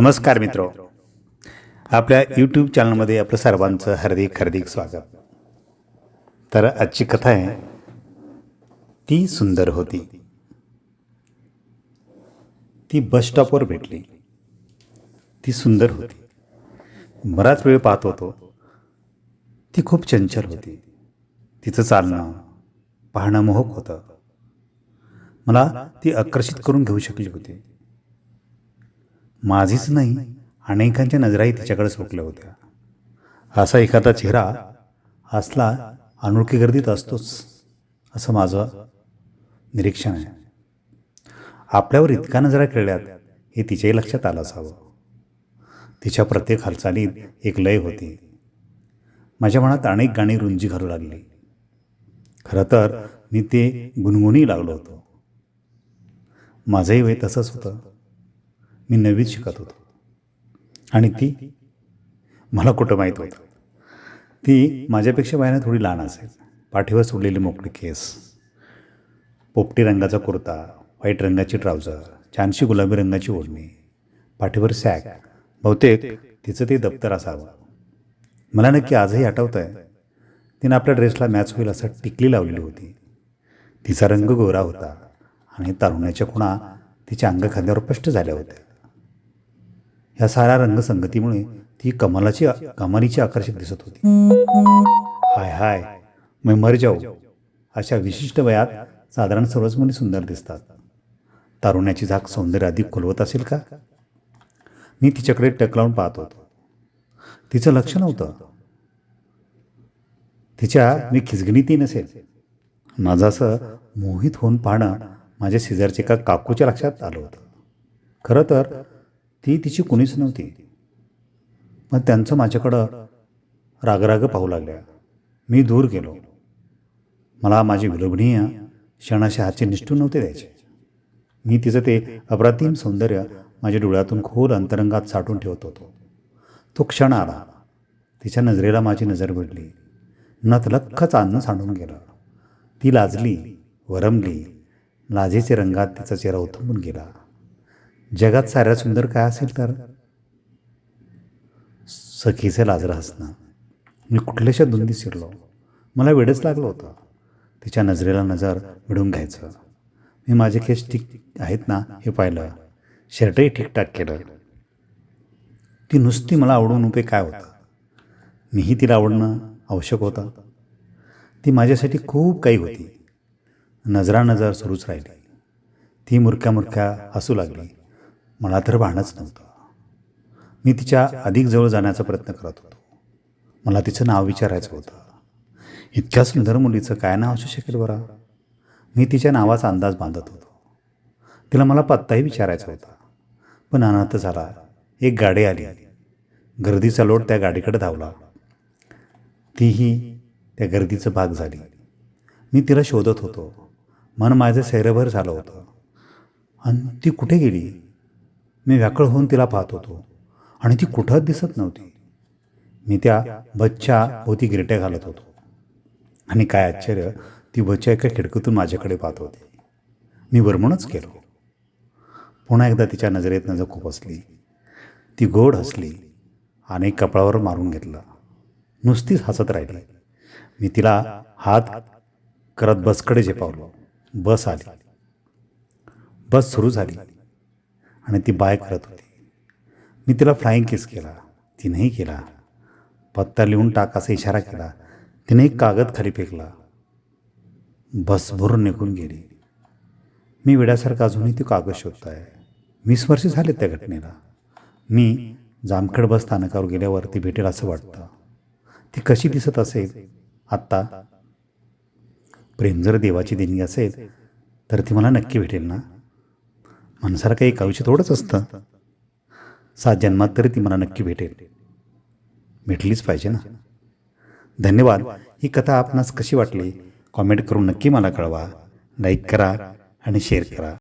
नमस्कार मित्र. आपल्या यूट्यूब चॅनलमध्ये आपलं सर्वांचं हार्दिक हार्दिक स्वागत. तर आजची कथा आहे ती सुंदर होती. ती बस स्टॉपवर भेटली. ती सुंदर होती. बराच वेळ पाहत होतो. ती खूप चंचल होती. तिचं चालणं पाहणं मोहक होतं. मला ती आकर्षित करून घेऊ शकली होती. माझीच नाही अनेकांच्या नजराही तिच्याकडे सोडल्या होत्या. असा एखादा चेहरा असला अनोळखी गर्दीत असतोच असं माझं निरीक्षण आहे. आपल्यावर इतका नजरा खेळल्यात हे तिच्याही लक्षात आलं असावं. तिच्या प्रत्येक हालचालीत एक लय होती. माझ्या मनात अनेक गाणी रुंजी घालू लागली. खरं तर मी ते गुणगुणी लागलो होतो. माझंही वय तसंच होतं. मी नववीत शिकत होतो. आणि ती मला कुठं माहीत होतं? ती माझ्यापेक्षा वयाने थोडी लहान असेल. पाठीवर सोडलेले मोकळे केस पोपटी रंगाचा कुर्ता व्हाईट रंगाची ट्राउझर छानशी गुलाबी रंगाची ओढणी पाठीवर सॅक बहुतेक तिचं ते दप्तर असावं. मला नक्की आजही आठवतं आहे तिनं आपल्या ड्रेसला मॅच होईल असं टिकली लावलेली होती. तिचा रंग गोरा होता आणि तारुण्याच्या खुणा तिच्या अंगखांद्यावर स्पष्ट झाल्या होत्या. ह्या साऱ्या रंगसंगतीमुळे ती कमालाची कमालीची आकर्षक दिसत होती. हाय हाय. मी मर जाऊ. अशा विशिष्ट वयात साधारण सर्वच मुली सुंदर दिसतात. तारुण्याची झाक सौंदर्य अधिक खुलवत असेल का? मी तिच्याकडे टक लावून पाहत होतो. तिचं लक्ष नव्हतं. तिच्या मी खिचगणीतही नसेल. माझं असं मोहित होऊन पाहणं माझ्या शेजारच्या एका काकूच्या लक्षात आलं होतं. खरं तर ती तिची कुणीच नव्हती. पण त्यांचं माझ्याकडं रागराग पाहू लागल्या. मी दूर गेलो. मला माझी विलोभनीय क्षणाशी हातचे निष्ठून नव्हते द्यायचे. मी तिचं ते अप्रतिम सौंदर्य माझ्या डोळ्यातून खोल अंतरंगात साठून ठेवत होतो. तो क्षण आला. तिच्या नजरेला माझी नजर भिडली नतलख्ख अन्न सांडून गेलं. ती लाजली वरमली. लाजेचे रंगात तिचा चेहरा उथंबून गेला. जगात साऱ्या सुंदर काय असेल तर? सखीचे लाजरा हसणं. मी कुठल्याशा धुंदी शिरलो. मला वेळच लागलं होतं. तिच्या नजरेला नजर मिळून घ्यायचं. मी माझे केस ठीक आहेत ना हे पाहिलं. शर्टही ठीकठाक केलं. ती नुसती मला आवडून उपे काय होतं? मीही तिला आवडणं आवश्यक होतं? ती माझ्यासाठी खूप काही होती. नजरा नजर सुरूच राहिली. ती मुरक्या मुरक्या हसू लागली. मला तर भानच नव्हतं. मी तिच्या अधिक जवळ जाण्याचा प्रयत्न करत होतो. मला तिचं नाव विचारायचं होतं. इतक्या सुंदर मुलीचं काय नाव असू शकेल बरं? मी तिच्या नावाचा अंदाज बांधत होतो. तिला मला पत्ताही विचारायचा होता. पण अनाथ झाला. एक गाडी आली. गर्दीचा लोट त्या गाडीकडे धावला. तीही त्या गर्दीचं भाग झाली. मी तिला शोधत होतो. मन माझं सैरभर झालं होतं. आणि ती कुठे गेली? मी व्याकळ होऊन तिला पाहत होतो. आणि ती कुठंच दिसत नव्हती. मी त्या बच्च्या भोवती गिरट्या घालत होतो. आणि काय आश्चर्य ती बच्चा एका खिडकीतून माझ्याकडे पाहत होती. मी वरमणच केलो. पुन्हा एकदा तिच्या नजरेत नजर खुपसली. ती गोड हसली. आणि कपाळावर मारून घेतलं. नुसतीच हसत राहिली. मी तिला हात करत बसकडे झेपावलो. बस आली. बस सुरू झाली. आणि ती बाय करत होती. मी तिला फ्लाईंग किस केला. तिनेही केला. पत्ता लिहून टाकाचा असा इशारा केला. तिने एक कागद खाली फेकला. बस भरून निघून गेली. मी वेड्यासारखा अजूनही ते कागद शोधत आहे वीस वर्षे झाले त्या घटनेला. मी जामखेड बस स्थानकावर गेल्यावर ती भेटेल असं वाटतं. ती कशी दिसत असेल? आत्ता? प्रेम जर देवाची देणगी असेल तर ती मला नक्की भेटेल ना? माणसाला काही एक आयुष्य थोडंच असतं. सात जन्मात तरी ती मला नक्की भेटेल. भेटलीच पाहिजे ना. धन्यवाद. ही कथा आपणास कशी वाटली? कॉमेंट करून नक्की मला कळवा. लाईक करा आणि शेअर करा.